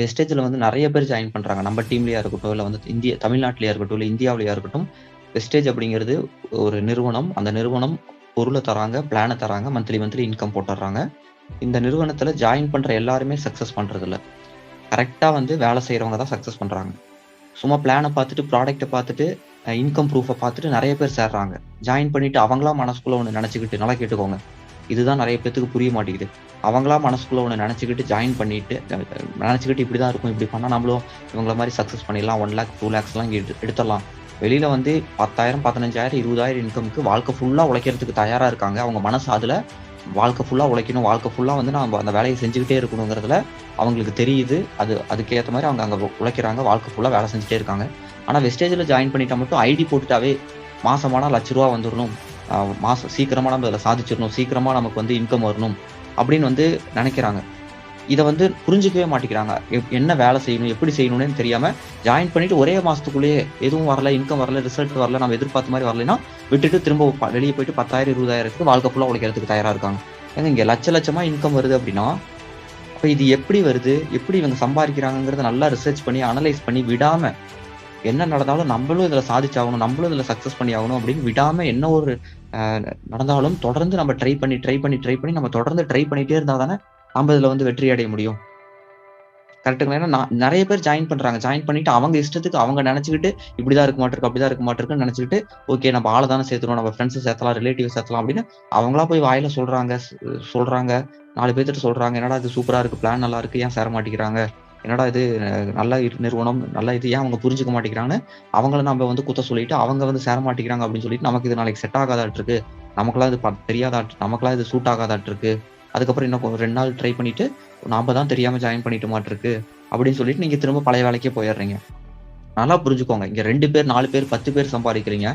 வெஸ்டேஜில் வந்து நிறைய பேர் ஜாயின் பண்ணுறாங்க நம்ம டீம்லேயா இருக்கட்டும், இல்லை வந்து இந்திய தமிழ்நாட்டிலயா இருக்கட்டும், இல்லை இந்தியாவிலயா இருக்கட்டும். வெஸ்டேஜ் அப்படிங்கிறது ஒரு நிறுவனம். அந்த நிறுவனம் பொருளை தராங்க, பிளானை தராங்க. மந்த்லி மந்த்லி இன்கம் போட்டுறாங்க இந்த நிறுவனத்தில் ஜாயின் பண்ணுற எல்லாருமே சக்ஸஸ் பண்ணுறதில்ல கரெக்டாக வந்து வேலை செய்கிறவங்க தான் சக்ஸஸ் பண்ணுறாங்க சும்மா பிளானை பார்த்துட்டு, ப்ராடக்ட்டை பார்த்துட்டு, இன்கம் ப்ரூஃபை பார்த்துட்டு நிறைய பேர் சேர்றாங்க. ஜாயின் பண்ணிட்டு அவங்களா மனசுக்குள்ள ஒன்று நினச்சிக்கிட்டு நல்லா கேட்டுக்கோங்க. இதுதான் நிறைய பேத்துக்கு புரிய மாட்டேங்குது. அவங்களா மனசுக்குள்ள ஒன்று நினச்சிக்கிட்டு ஜாயின் பண்ணிட்டு, நினச்சிக்கிட்டு இப்படி தான் இருக்கும். இப்படி பண்ணால் நம்மளும் இவங்கள மாதிரி சக்சஸ் பண்ணிடலாம். ஒன் லேக், டூ லேக்ஸ்லாம் எடு எடுத்துடலாம். வெளியில் வந்து 10,000, 15,000, 20,000 இன்கம்க்கு வாழ்க்கை ஃபுல்லாக உழைக்கிறதுக்கு தயாராக இருக்காங்க. அவங்க மனசு அதில் வாழ்க்கை ஃபுல்லாக உழைக்கணும். வாழ்க்கை ஃபுல்லாக வந்து நம்ம அந்த வேலையை செஞ்சுக்கிட்டே இருக்கணுங்கிறதுல அவங்களுக்கு தெரியுது. அது அதுக்கேற்ற மாதிரி அவங்க அங்கே உழைக்கிறாங்க. வாழ்க்கை ஃபுல்லாக வேலை செஞ்சுட்டே இருக்காங்க. ஆனால் வெஸ்டேஜில் ஜாயின் பண்ணிட்டா மட்டும் ஐடி போட்டுட்டாவே மாசமானா ரூ. 1,00,000 வந்துரணும். மாதம் சீக்கிரமாக நம்ம அதில் சாதிச்சிடணும் சீக்கிரமாக நமக்கு வந்து இன்கம் வரணும். அப்படின்னு வந்து நினைக்கிறாங்க இதை வந்து புரிஞ்சுக்கவே மாட்டேங்கிறாங்க. எப் என்ன வேலை செய்யணும்? எப்படி செய்யணும்னு தெரியாமல் ஜாயின் பண்ணிட்டு ஒரே மாதத்துக்குள்ளேயே எதுவும் வரல, இன்கம் வரல, ரிசல்ட் வரல, நம்ம எதிர்பார்த்த மாதிரி வரலைன்னா, விட்டுட்டு திரும்ப வெளியே போயிட்டு 10,000, 20,000க்கு வாழ்க்கை ஃபுல்லாக உழைக்கிறதுக்கு தயாராக இருக்காங்க. ஏங்க இங்கே லட்ச லட்சமாக இன்கம் வருது அப்படின்னா, அப்போ இது எப்படி வருது? எப்படி இவங்க சம்பாதிக்கிறாங்கங்கிறத நல்லா ரிசர்ச் பண்ணி, அனலைஸ் பண்ணி விடாமல் என்ன நடந்தாலும் நம்மளும் இதில் சாதிச்சாகணும். இதில் சக்ஸஸ் பண்ணி ஆகணும் அப்படின்னு விடாமல் என்ன ஒரு நடந்தாலும் தொடர்ந்து நம்ம ட்ரை பண்ணி, ட்ரை பண்ணி, ட்ரை பண்ணி நம்ம தொடர்ந்து ட்ரை பண்ணிட்டே இருந்தால் தானே, நம்ம இதில் வந்து வெற்றி அடைய முடியும். கரெக்டுங்களா ஏன்னா நான் பேர் ஜாயின் பண்றாங்க. ஜாயின் பண்ணிட்டு அவங்க இஷ்டத்துக்கு அவங்க நெனச்சுக்கிட்டு, இப்படிதான் இருக்க மாட்டிருக்கு, அப்படிதான் இருக்க மாட்டிருக்குன்னு நெனச்சுக்கிட்டு, ஓகே நம்ம ஆளை தானே சேர்த்துறோம். நம்ம ஃபிரெண்ட்ஸ சேர்த்தலாம், ரிலேட்டிவ் சேர்த்தலாம் அப்படின்னு அவங்களா போய் வாயில சொல்றாங்க, சொல்றாங்க. நாலு பேர்த்திட்ட சொல்றாங்க. என்னடா இது சூப்பரா இருக்கு. பிளான் நல்லா இருக்கு. ஏன் சேர மாட்டேங்கிறாங்க? என்னடா இது நல்ல நிறுவனம், நல்ல இது ஏன் அவங்க புரிஞ்சுக்க மாட்டேங்கிறாங்கன்னு, அவங்கள நம்ம வந்து குத்த சொல்லிட்டு, அவங்க வந்து சேர மாட்டேங்கிறாங்க அப்படின்னு சொல்லிட்டு, நமக்கு இது நாளைக்கு செட் ஆகாதாட்ருக்கு. நமக்கெல்லாம் இது ப தெரியாதாட் நமக்கெல்லாம் இது சூட் ஆகாதாட்ருக்கு. அதுக்கப்புறம் இன்னும் ரெண்டு நாள் ட்ரை பண்ணிட்டு, நாம தான் தெரியாம ஜாயின் பண்ணிட்டோமாட்ருக்கு. அப்படின்னு சொல்லிட்டு நீங்க திரும்ப பழைய வேலைக்கே போயிடுறீங்க நல்லா புரிஞ்சுக்கோங்க. இங்க ரெண்டு பேர், நாலு பேர், 10 பேர் சம்பாதிக்கிறீங்க.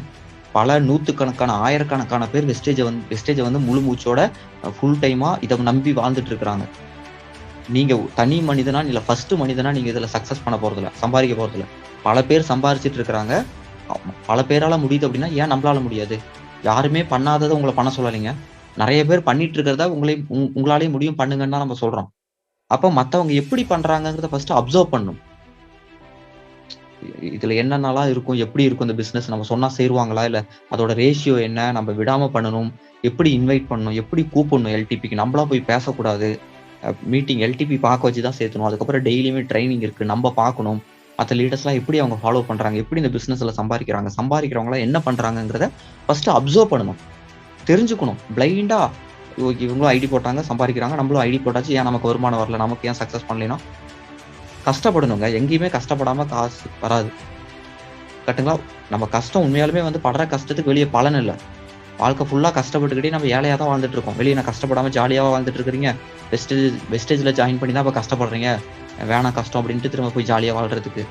பல நூத்துக்கணக்கான, ஆயிரக்கணக்கான பேர் வெஸ்டேஜை வந்து வெஸ்டேஜை வந்து முழு மூச்சோட ஃபுல் டைமா இதை நம்பி வாழ்ந்துட்டு இருக்கிறாங்க. நீங்க தனி மனிதனா, இல்ல ஃபர்ஸ்ட் மனிதனா நீங்க இதில் சக்சஸ் பண்ண போகிறதில்ல சம்பாதிக்க போகிறதில்ல பல பேர் சம்பாதிச்சிட்டு இருக்கிறாங்க. பல பேரால முடியுது அப்படின்னா, ஏன் நம்மளால் முடியாது? யாருமே பண்ணாததை உங்களை பண்ண சொல்லலைங்க. நிறைய பேர் பண்ணிட்டு இருக்கிறதா உங்களை உங் முடியும் பண்ணுங்கன்னு தான் நம்ம சொல்றோம். அப்ப மத்தவங்க எப்படி பண்றாங்கங்கிறத ஃபர்ஸ்ட் அப்சர்வ் பண்ணும் இதில் என்னென்னலாம் இருக்கும்? எப்படி இருக்கும் இந்த பிசினஸ்? நம்ம சொன்னா சேருவாங்களா? இல்ல அதோட ரேஷியோ என்ன? நம்ம விடாம பண்ணணும். எப்படி இன்வைட் பண்ணணும்? எப்படி கூப்பிடணும் எல்டிபிக்கு? நம்மளா போய் பேசக்கூடாது. மீட்டிங் எல்டிபி பார்க்க வச்சு தான் சேர்த்தணும். அதுக்கப்புறம் டெய்லியுமே ட்ரைனிங் இருக்குது நம்ம பார்க்கணும். மற்ற லீடர்ஸ்லாம் எப்படி அவங்க ஃபாலோ பண்ணுறாங்க எப்படி இந்த பிஸ்னஸில் சம்பாதிக்கிறாங்க சம்பாதிக்கிறவங்களாம் என்ன பண்ணுறாங்கங்கிறத ஃபஸ்ட்டு அப்சர்வ் பண்ணணும். தெரிஞ்சுக்கணும். பிளைண்டாக ஓகே இவங்களும் ஐடி போட்டாங்க, சம்பாதிக்கிறாங்க நம்மளும் ஐடி போட்டாச்சு. ஏன் நமக்கு வருமானம் வரல? நமக்கு ஏன் சக்ஸஸ் பண்ணலைன்னா? கஷ்டப்படணுங்க. எங்கேயுமே கஷ்டப்படாமல் காசு வராது. கட்டுங்களா நம்ம கஷ்டம் உண்மையாலுமே வந்து படுற கஷ்டத்துக்கு வெளியே பலன் இல்லை வாழ்க்கை ஃபுல்லா கஷ்டப்பட்டுக்கிட்டே நம்ம ஏழையாக தான் வாழ்ந்துட்டு இருக்கோம். வெளியே நான் கஷ்டப்படாம ஜாலியாக வாழ்ந்துட்டு இருக்கிறீங்க? வெஸ்டேஜ் வெஸ்டேஜ்ல ஜாயின் பண்ணி தான் இப்போ கஷ்டப்படுறீங்க. வேணாம் கஷ்டம் அப்படின்ட்டு திரும்ப போய் ஜாலியாக வாழ்றதுக்கு.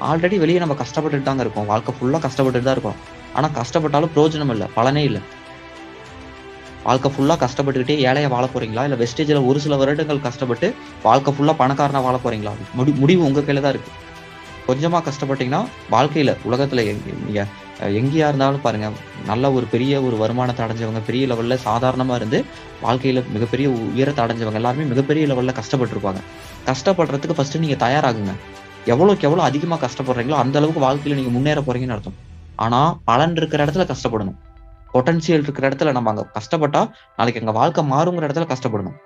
ஆல்ரெடி வெளியே நம்ம கஷ்டப்பட்டுட்டு தாங்க இருக்கோம். வாழ்க்கை ஃபுல்லா கஷ்டப்பட்டுட்டு தான் இருக்கோம். ஆனா கஷ்டப்பட்டாலும் பிரயோஜனம் இல்ல. பலனே இல்ல. வாழ்க்கை ஃபுல்லா கஷ்டப்பட்டுக்கிட்டே ஏழையா வாழ போறீங்களா? இல்லை வெஸ்டேஜ்ல ஒரு சில வருடங்கள் கஷ்டப்பட்டு வாழ்க்கை ஃபுல்லா பணக்காரனா வாழ போறீங்களா? முடி முடிவு உங்க கையில் தான் இருக்கு. கொஞ்சமா கஷ்டப்பட்டீங்கன்னா, வாழ்க்கையில உலகத்துல நீங்கள் எங்கேயா இருந்தாலும் பாருங்க, நல்ல ஒரு பெரிய ஒரு வருமானத்தை அடைஞ்சவங்க, பெரிய லெவல்ல சாதாரணமா இருந்து, வாழ்க்கையில மிகப்பெரிய உயரத்தை அடைஞ்சவங்க எல்லாருமே மிகப்பெரிய லெவல்ல கஷ்டப்பட்டுருப்பாங்க. கஷ்டப்படுறதுக்கு ஃபர்ஸ்ட் நீங்க தயாராகுங்க. எவ்வளோக்கு எவ்வளோ அதிகமா கஷ்டப்படுறீங்களோ, அந்த அளவுக்கு வாழ்க்கையில நீங்க முன்னேற போறீங்கன்னு அர்த்தம். ஆனா, பலன் இருக்கிற இடத்துல கஷ்டப்படணும். பொட்டன்சியல் இருக்கிற இடத்துல நம்ம அங்க கஷ்டப்பட்டா, நாளைக்கு எங்க வாழ்க்கை மாறுங்கிற இடத்துல கஷ்டப்படணும்.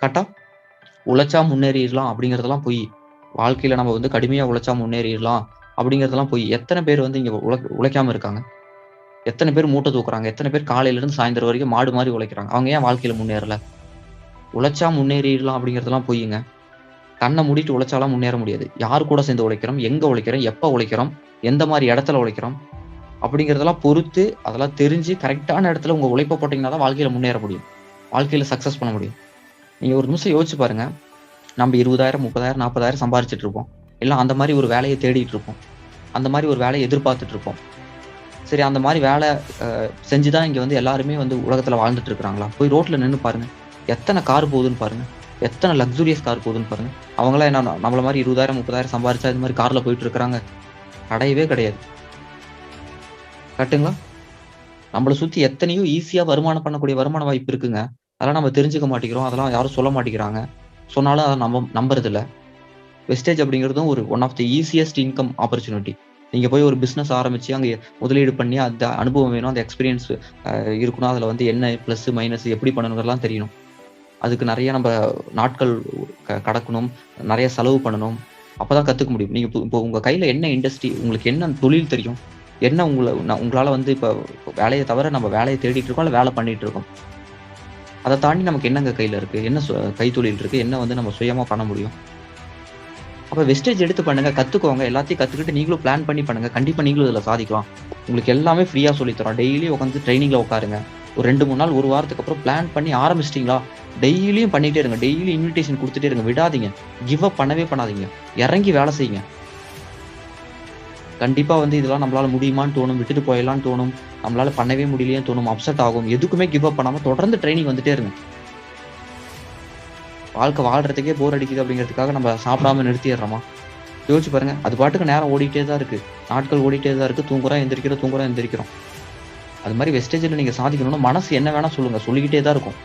கரெக்டாக உழைச்சா முன்னேறிடலாம் அப்படிங்கிறதெல்லாம் பொய். வாழ்க்கையில நம்ம வந்து கடுமையா உழைச்சா முன்னேறிடலாம் அப்படிங்கிறதெல்லாம் போய் எத்தனை பேர் வந்து இங்க உழை உழைக்காம இருக்காங்க? எத்தனை பேர் மூட்டை தூக்குறாங்க? எத்தனை பேர் காலையில இருந்து சாயந்தரம் வரைக்கும் மாடு மாதிரி உழைக்கிறாங்க? அவங்க ஏன் வாழ்க்கையில முன்னேறல? உழைச்சா முன்னேறிடலாம் அப்படிங்கிறதெல்லாம் போய்ங்க கண்ணை மூடிட்டு உழைச்சாலாம் முன்னேற முடியாது. யார் கூட சேர்ந்து உழைக்கிறோம்? எங்க உழைக்கிறோம்? எப்ப உழைக்கிறோம்? எந்த மாதிரி இடத்துல உழைக்கிறோம்? அப்படிங்கிறதெல்லாம் பொறுத்து, அதெல்லாம் தெரிஞ்சு கரெக்டான இடத்துல உங்க உழைப்ப போட்டீங்கன்னா தான் வாழ்க்கையில முன்னேற முடியும். வாழ்க்கையில சக்சஸ் பண்ண முடியும். நீங்க ஒரு நிமிஷம் யோசிச்சு பாருங்க. நம்ம இருபதாயிரம் முப்பதாயிரம் நாற்பதாயிரம் சம்பாரிச்சிட்டு இருப்போம். இல்லை அந்த மாதிரி ஒரு வேலையை தேடிட்டு இருப்போம். அந்த மாதிரி ஒரு வேலையை எதிர்பார்த்துட்டு இருப்போம். சரி அந்த மாதிரி வேலை செஞ்சு தான் இங்கே வந்து எல்லாருமே வந்து உலகத்தில் வாழ்ந்துட்டு இருக்கிறாங்களா? போய் ரோட்டில் நின்று பாருங்க. எத்தனை கார் போகுதுன்னு பாருங்க. எத்தனை லக்ஸூரியஸ் கார் போகுதுன்னு பாருங்க. அவங்களாம் என்ன நம்மள மாதிரி இருபதாயிரம் முப்பதாயிரம் சம்பாரிச்சா இந்த மாதிரி காரில் போயிட்டு இருக்கிறாங்க? கிடையவே கிடையாது. கரெக்ட்டுங்களா? நம்மளை சுற்றி எத்தனையோ ஈஸியாக வருமானம் பண்ணக்கூடிய வருமான வாய்ப்பு இருக்குங்க. அதெல்லாம் நம்ம தெரிஞ்சுக்க மாட்டேங்கிறோம். அதெல்லாம் யாரும் சொல்ல மாட்டேங்கிறாங்க. சொன்னாலும் அதை நம்ப நம்புறதில்ல. வெஸ்டேஜ் அப்படிங்கிறதும் ஒரு one of the easiest income opportunity நீங்க போய் ஒரு பிசினஸ் ஆரம்பிச்சு அங்கே முதலீடு பண்ணி அந்த அனுபவம் வேணும் அந்த எக்ஸ்பீரியன்ஸ் இருக்கணும். அதுல வந்து என்ன பிளஸ் மைனஸ் எப்படி பண்ணணுங்கிறலாம் தெரியணும். அதுக்கு நிறைய நம்ம நாட்கள் க- கடக்கணும். நிறைய செலவு பண்ணணும். அப்பதான் கத்துக்க முடியும். நீங்க இப்போ உங்கள் உங்க கையில என்ன இண்டஸ்ட்ரி உங்களுக்கு என்ன தொழில் தெரியும்? என்ன உங்களை நான் உங்களால வந்து இப்போ வேலையை தவிர நம்ம வேலையை தேடிட்டு இருக்கோம் இல்லை வேலை பண்ணிட்டு இருக்கோம்? அதை தாண்டி நமக்கு என்னங்க கையில இருக்கு? என்ன கைத்தொழில் இருக்கு? என்ன வந்து நம்ம சுயமா பண்ண முடியும்? அப்போ வெஸ்டேஜ் எடுத்து பண்ணுங்க கத்துக்கோங்க. எல்லாத்தையும் கத்துக்கிட்டு நீங்களும் பிளான் பண்ணி பண்ணுங்க. கண்டிப்பா நீங்களும் இதுல சாதிக்கலாம். உங்களுக்கு எல்லாமே ஃப்ரீயா சொல்லி தரோம். டெய்லி உட்காந்து ட்ரைனிங்ல உட்காருங்க ஒரு ரெண்டு மூணு நாள் ஒரு வாரத்துக்கு அப்புறம் பிளான் பண்ணி ஆரம்பிச்சிட்டீங்களா? டெய்லியும் பண்ணிட்டே இருங்க. டெய்லி இன்விடேஷன் கொடுத்துட்டே இருங்க. விடாதீங்க. கிவ் அப் பண்ணவே பண்ணாதீங்க. இறங்கி வேலை செய்யுங்க. கண்டிப்பா வந்து இதெல்லாம் நம்மளால முடியுமான்னு தோணும். விட்டுட்டு போயிடலாம்னு தோணும். நம்மளால பண்ணவே முடியலையே தோணும். அப்செட் ஆகும். எதுக்குமே கிவ் அப் பண்ணாம தொடர்ந்து ட்ரைனிங் வந்துட்டே இருங்க. வாழ்க்கை வாழ்றதுக்கே போர் அடிக்குது அப்படிங்கிறதுக்காக நம்ம சாப்பிடாம நிறுத்திடுறோமா? யோசிச்சு பாருங்க. அது பாட்டுக்கு நேரம் ஓடிக்கிட்டே தான் இருக்கு. நாட்கள் ஓடிட்டே தான் இருக்கு. தூங்குறோம் எந்திரிக்கிறோம் தூங்குறோம் எந்திரிக்கிறோம். அது மாதிரி வெஸ்டேஜில் நீங்க சாதிக்கணும்னா மனசு என்ன வேணா சொல்லுங்க. சொல்லிக்கிட்டே தான் இருக்கும்.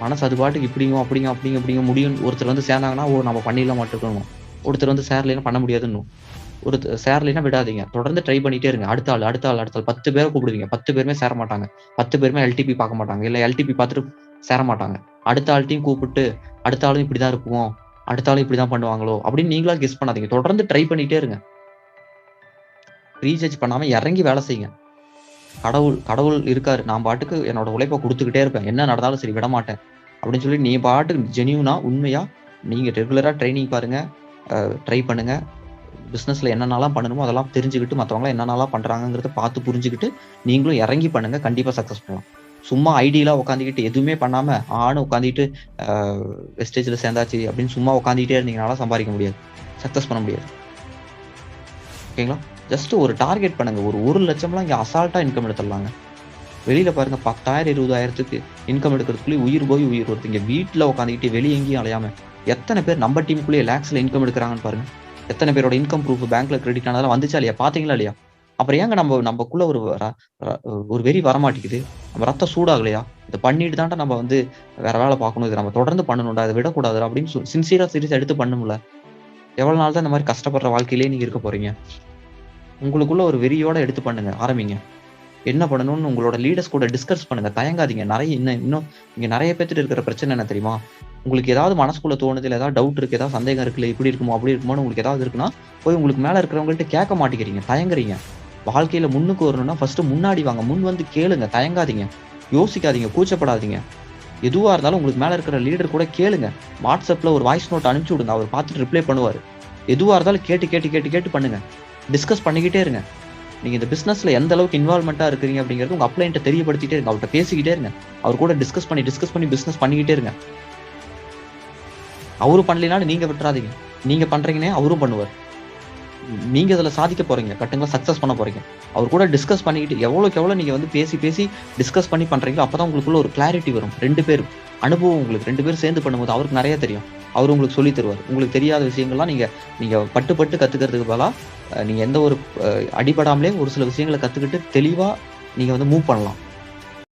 மனசு அது பாட்டுக்கு இப்படிங்க அப்படிங்க அப்படிங்க அப்படிங்க முடியும் ஒருத்தர் வந்து சேர்ந்தாங்கன்னா ஓ நம்ம பண்ணிடலாம் மாட்டிருக்கணும் ஒருத்தர் வந்து சேரலைன்னா பண்ண முடியாதுன்னு. ஒரு சேரலைன்னா விடாதீங்க. தொடர்ந்து ட்ரை பண்ணிட்டே இருங்க. அடுத்த ஆள் அடுத்த ஆள் அடுத்த ஆள். பத்து பேரை கூப்பிடுவீங்க. பத்து பேருமே சேர மாட்டாங்க. பத்து பேருமே எல்டிபி பார்க்க மாட்டாங்க. இல்லை எல்டிபி பார்த்துட்டு சேர மாட்டாங்க அடுத்த ஆள்கிட்டையும் கூப்பிட்டு அடுத்த ஆளும் இப்படிதான் இருப்போம் அடுத்த ஆளும் இப்படிதான் பண்ணுவாங்களோ? அப்படின்னு நீங்களா கெஸ் பண்ணாதீங்க. தொடர்ந்து ட்ரை பண்ணிட்டே இருங்க. ரீசர்ச் பண்ணாம இறங்கி வேலை செய்யுங்க. கடவுள் கடவுள் இருக்காரு. நான் பாட்டுக்கு என்னோட உழைப்பை கொடுத்துக்கிட்டே இருப்பேன். என்ன நடந்தாலும் சரி விட மாட்டேன் அப்படின்னு சொல்லி நீ பாட்டுக்கு ஜெனியூனா உண்மையா நீங்க ரெகுலரா ட்ரைனிங் பாருங்க. ட்ரை பண்ணுங்க. பிஸ்னஸ்ல என்னென்னலாம் பண்ணணுமோ அதெல்லாம் தெரிஞ்சுக்கிட்டு மற்றவங்க என்னென்னலாம் பண்ணுறாங்கங்கிறத பார்த்து புரிஞ்சுக்கிட்டு நீங்களும் இறங்கி பண்ணுங்கள் கண்டிப்பாக சக்ஸஸ் பண்ணலாம். சும்மா ஐடியெல்லாம் உட்காந்துக்கிட்டு எதுவுமே பண்ணாம ஆணு உட்காந்துட்டு வெஸ்டேஜில் சேர்ந்தாச்சு அப்படின்னு சும்மா உட்காந்துக்கிட்டே இருந்தீங்கனால சம்பாதிக்க முடியாது. சக்சஸ் பண்ண முடியாது. ஓகேங்களா ஜஸ்ட் ஒரு டார்கெட் பண்ணுங்க. ஒரு ஒரு லட்சம்லாம் இங்கே அசால்ட்டா இன்கம் எடுத்துடலாங்க. வெளியில பாருங்க பத்தாயிரம் இருபதாயிரத்துக்கு இன்கம் எடுக்கிறதுக்குள்ளே உயிர் போய் உயிர் வருது. இங்கே வீட்டில் உட்காந்துக்கிட்டு வெளியே எங்கேயும் அலையாம எத்தனை பேர் நம்ம டீமுக்குள்ளேயே லேக்ஸ்ல இன்கம் எடுக்கிறாங்கன்னு பாருங்க. எத்தனை பேரோட இன்கம் ப்ரூஃப் பேங்க்ல கிரெடிட் ஆனதெல்லாம் வந்துச்சா இல்லையா? பாத்தீங்களா இல்லையா? அப்புறம் ஏங்க நம்ம நம்மக்குள்ள ஒரு ஒரு வெறி வரமாட்டேங்குது? நம்ம ரத்தம் சூடாகலையா? இதை பண்ணிட்டு தான்டா நம்ம வந்து வேற வேலை பார்க்கணும். இதை நம்ம தொடர்ந்து பண்ணணும்டா இதை விடக்கூடாது அப்படின்னு சின்சியரா சீரியஸ் எடுத்து பண்ணும்ல. எவ்வளவு நாள் தான் இந்த மாதிரி கஷ்டப்படுற வாழ்க்கையிலே நீங்க இருக்க போறீங்க? உங்களுக்குள்ள ஒரு வெறியோட எடுத்து பண்ணுங்க ஆரம்பிங்க. என்ன பண்ணணும்னு உங்களோட லீடர்ஸ் கூட டிஸ்கஸ் பண்ணுங்க. தயங்காதீங்க. நிறைய இன்னும் இன்னும் இங்க நிறைய பேர்த்துட்டு இருக்கிற பிரச்சனை என்ன தெரியுமா? உங்களுக்கு ஏதாவது மனசுக்குள்ள தோணுது இல்லை ஏதாவது டவுட் இருக்கு ஏதாவது சந்தேகம் இருக்குல்ல இப்படி இருக்குமோ அப்படி இருக்குமோன்னு உங்களுக்கு ஏதாவது இருக்குன்னா போய் உங்களுக்கு மேல இருக்கிறவங்கள்ட்ட கேட்க மாட்டேங்கிறீங்க. தயங்குறீங்க. வாழ்க்கையில முன்னுக்கு வரணும்னா ஃபர்ஸ்ட் முன்னாடி வாங்க. முன் வந்து கேளுங்க. தயங்காதீங்க. யோசிக்காதீங்க. கூச்சப்படாதீங்க. எதுவா இருந்தாலும் உங்களுக்கு மேல இருக்கிற லீடர் கூட கேளுங்க. வாட்ஸ்அப்ல ஒரு வாய்ஸ் நோட் அனுப்பிச்சு விடுங்க. அவர் பார்த்துட்டு ரிப்ளை பண்ணுவார். எதுவா இருந்தாலும் கேட்டு கேட்டு கேட்டு கேட்டு பண்ணுங்க. டிஸ்கஸ் பண்ணிக்கிட்டே இருங்க. நீங்க இந்த பிசினஸ்ல எந்த அளவுக்கு இன்வால்மெண்டா இருக்கிறீங்க அப்படிங்கிறது உங்க அப்ளைன்ட்ட தெரியப்படுத்திட்டே இருங்க. அவர்கிட்ட பேசிக்கிட்டே இருங்க. அவர் கூட டிஸ்கஸ் பண்ணி டிஸ்கஸ் பண்ணி பிசினஸ் பண்ணிக்கிட்டே இருங்க. அவரும் பண்ணலனாலும் நீங்க விட்டுறாதீங்க. நீங்க பண்றீங்கன்னே அவரும் பண்ணுவார். நீங்க இதுல சாதிக்க போறீங்க கட்டுங்களா சக்சஸ் பண்ண போறீங்க. அவர் கூட டிஸ்கஸ் பண்ணிக்கிட்டு எவ்வளோக்கு எவ்வளோ நீங்க வந்து பேசி பேசி டிஸ்கஸ் பண்ணி பண்றீங்களோ அப்பதான் உங்களுக்குள்ள ஒரு கிளாரிட்டி வரும். ரெண்டு பேரும். அனுபவம் உங்களுக்கு ரெண்டு பேரும் சேர்ந்து பண்ணும்போது அவருக்கு நிறைய தெரியும். அவர் உங்களுக்கு சொல்லி தருவார். உங்களுக்கு தெரியாத விஷயங்கள்லாம் நீங்க நீங்க பட்டு பட்டு கத்துக்கிறதுக்கு பதிலாக நீங்கள் நீங்க எந்த ஒரு அடிபடாமலே ஒரு சில விஷயங்களை கத்துக்கிட்டு தெளிவா நீங்க வந்து மூவ் பண்ணலாம்.